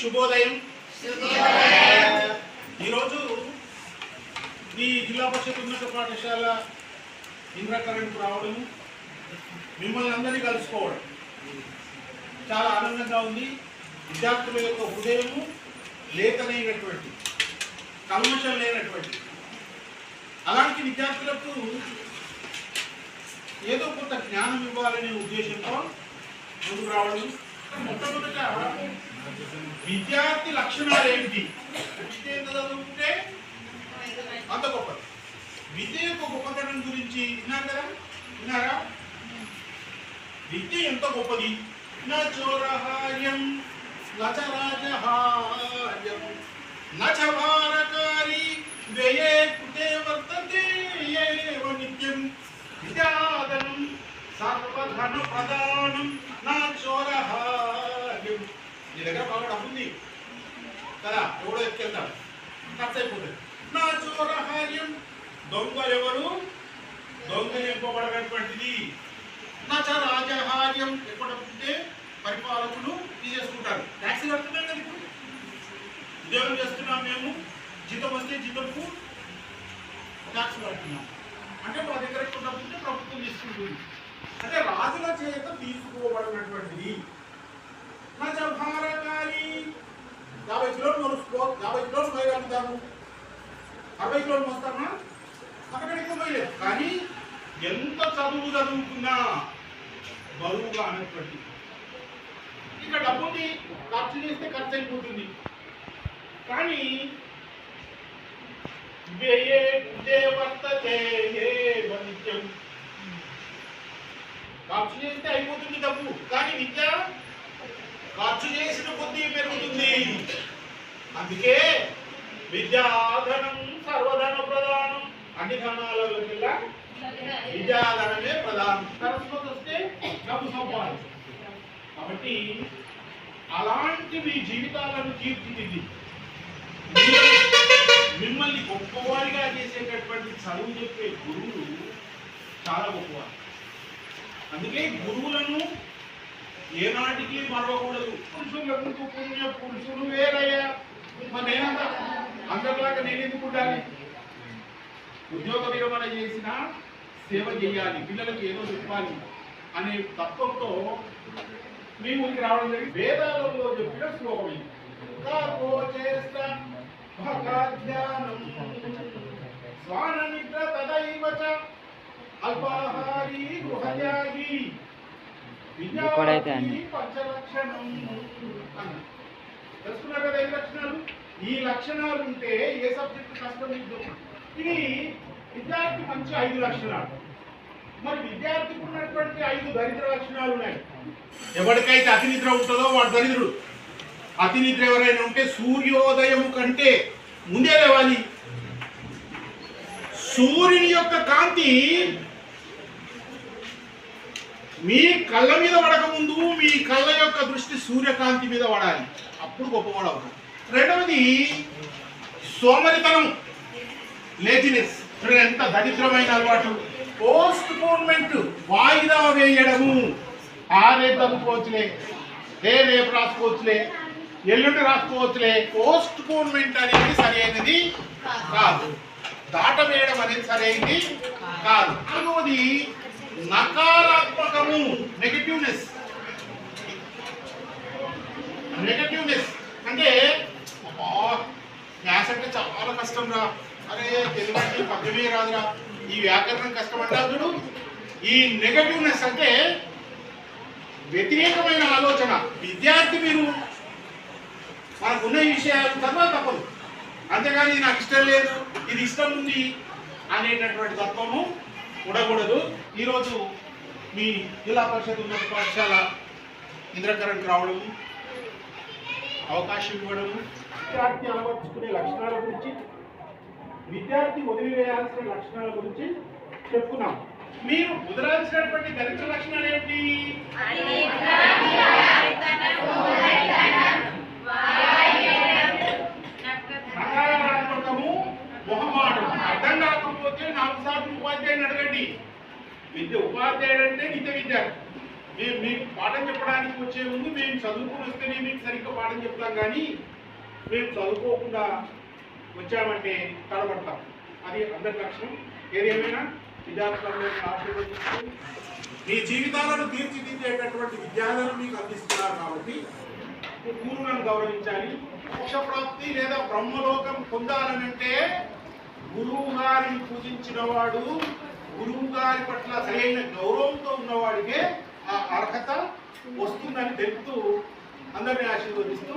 శుభోదయం. ఈరోజు ఈ జిల్లా పరిషత్ ఉన్నత పాఠశాల ఇంద్రకరణకు రావడం మిమ్మల్ని అందరినీ కలుసుకోవడం చాలా ఆనందంగా ఉంది. విద్యార్థుల యొక్క హృదయము లేఖనైనటువంటి కల్మషం లేనటువంటి అలాంటి విద్యార్థులకు ఏదో కొంత జ్ఞానం ఇవ్వాలనే ఉద్దేశంతో ముందుకు రావడం మొట్టమొదట విద్యార్థి లక్షణాలు ఏమిటి విద్య ఎంత చదువుకుంటే? అంత గొప్పది. విద్య యొక్క గొప్పతనం గురించి విన్నారు కదా? విన్నారా? విద్య ఎంత గొప్పది? నచోరహార్యం నచరాజహార్యం నచవారకారి వ్యయే కృతే వర్తతే ఏవ నిత్యం. విద్యాదనం సర్వధన ప్రదానం నా చోరహార్యం. నీ దగ్గర బాగా డబ్బు ఉంది. కదా ఎవడో ఎత్తుకెళ్తాడు ఖర్చు అయిపోతుంది. నా చోరహార్యం దొంగ ఎవరు? దొంగ ఎంపబడనటువంటిది. నా చ రాజహార్యం ఎప్పుడంటే పరిపాలకులు తీసేసుకుంటారు ట్యాక్సీ కడుతున్నాం కదా ఇప్పుడు. ఉద్యోగం చేస్తున్నాం మేము. జీతం వస్తే జీతంకు ట్యాక్స్ కడుతున్నాం. అంటే మా దగ్గర ఎక్కువ డబ్బు ఉంటే ప్రభుత్వం తీసుకుంటుంది. అంటే రాజుల చేత తీసుకోబడినటువంటిది నా భారకారి యాభై కిలోలు మరుసుకో యాభై కిలోలు అరవై కిలోలు మోస్తామా అక్కడికి పోయలేదు కానీ ఎంత చదువు చదువుకున్నా బరువుగా అనేటువంటి. ఇక డబ్బుని ఖర్చు చేస్తే ఖర్చు అయిపోతుంది. కానీ వ్యయే వర్తతే నిత్యం ఖర్చు చేస్తే అయిపోతుంది డబ్బు. కానీ విద్య ఖర్చు చేసిన కొద్దీ పెరుగుతుంది. అందుకే విద్యాధనం సర్వధన ప్రధానం అన్ని ధనాలకెల్లా విద్యాధనమే ప్రధానం. సరస్వతి వస్తే డబ్బు సంపాదించు కాబట్టి అలాంటి మీ జీవితాలను తీర్చిదిద్ది మిమ్మల్ని గొప్పవారిగా చేసేటటువంటి చదువు చెప్పే గురువులు చాలా గొప్పవారు అందుకే గురువులను ఏనాటికి మరవకూడదు. పురుషులకు పుణ్య పురుషులు వేరయ్యా? మరి నేనంతా అందరిలాగా నేను ఎందుకు ఉండాలి? ఉద్యోగ విరమణ చేసినా సేవ చేయాలి పిల్లలకు ఏదో చెప్పాలి అనే తత్వంతో మీ ముందుకు రావడం జరిగింది. వేదాలలో చెప్పిన శ్లోకం ఇది. అల్పాహారీ గృహయాగి. తెలుసుకున్నారు కదా ఈ లక్షణాలు? ఈ లక్షణాలు ఉంటే ఏ సబ్జెక్ట్ కష్టం మీకు ఇది విద్యార్థి మంచి ఐదు లక్షణాలు. మరి విద్యార్థికి ఉన్నటువంటి ఐదు దరిద్ర లక్షణాలు ఉన్నాయి. ఎవరికైతే అతినిద్ర ఉంటుందో వాడు దరిద్రుడు. అతినిద్ర ఎవరైనా ఉంటే సూర్యోదయం కంటే ముందే లేవాలి. సూర్యుని యొక్క కాంతి మీ కళ్ళ మీద పడకముందు మీ కళ్ళ యొక్క దృష్టి సూర్యకాంతి మీద పడాలి. అప్పుడు గొప్పవాడు అవుతాడు. రెండవది సోమరితనం లేజినెస్ ఎంత దరిద్రమైన అలవాటు. పోస్ట్ పోన్మెంట్ వాయిదా వేయడము. ఆ రేపు చదువుకోవచ్చులే ఏ రేపు రాసుకోవచ్చులే ఎల్లుండి రాసుకోవచ్చులే. పోస్ట్ పోన్మెంట్ అనేది సరైనది కాదు. దాట వేయడం అనేది సరైనది కాదు. నాలుగవది నకారాత్మకము నెగటివ్నెస్ నెగటివ్నెస్ అంటే అబ్బా, మ్యాథ్స్ అంటే చాలా కష్టం రా అరే తెలుగు పద్యమే రాదురా. ఈ వ్యాకరణం కష్టం అంటారు చూడు. ఈ నెగటివ్నెస్ అంటే వ్యతిరేకమైన ఆలోచన. విద్యార్థి మీరు మనకున్న విషయాలు తర్వాత తప్పదు. అంతేగాని నాకు ఇష్టం లేదు ఇది ఇష్టం ఉంది అనేటటువంటి తత్వము ఉండకూడదు. ఈరోజు మీ జిల్లా పరిషత్ ఉన్నత పాఠశాల ఇంద్రకరణ్ రావడము అవకాశం ఇవ్వడము విద్యార్థి అలవర్చుకునే లక్షణాల గురించి విద్యార్థి వదిలివేయాల్సిన లక్షణాల గురించి చెప్పుకున్నాం. మీరు వదలాల్సినటువంటి దరిద్ర లక్షణాలు ఏంటి? నకారాత్మకము మొహమాటం. అర్థం కాకపోతే నాలుగు సార్లు ఉపాధ్యాయుని అడగండి. విద్య ఉపాధ్యాయుడు అంటే నిత్య విద్యార్థి మేము మీకు పాఠం చెప్పడానికి వచ్చే ముందు మేము చదువుకుని వస్తేనే మీకు సరిగ్గా పాఠం చెప్తాం కానీ మేము చదువుకోకుండా వచ్చామంటే తడబడతాం. అది అందరి లక్ష్యం. ఏదేమైనా విద్యార్థులను ఆశీర్వదిస్తూ మీ జీవితాలను తీర్చిదిద్దేటటువంటి విద్యార్థులను మీకు అందిస్తున్నారు కాబట్టి గురువులను గౌరవించాలి. మోక్షప్రాప్తి లేదా బ్రహ్మలోకం పొందాలనంటే గురువు గారిని పూజించిన వాడు గురువు గారి పట్ల సరైన గౌరవంతో ఉన్నవాడికే ఆ అర్హత వస్తుందని తెలుపుతూ అందరినీ ఆశీర్వదిస్తూ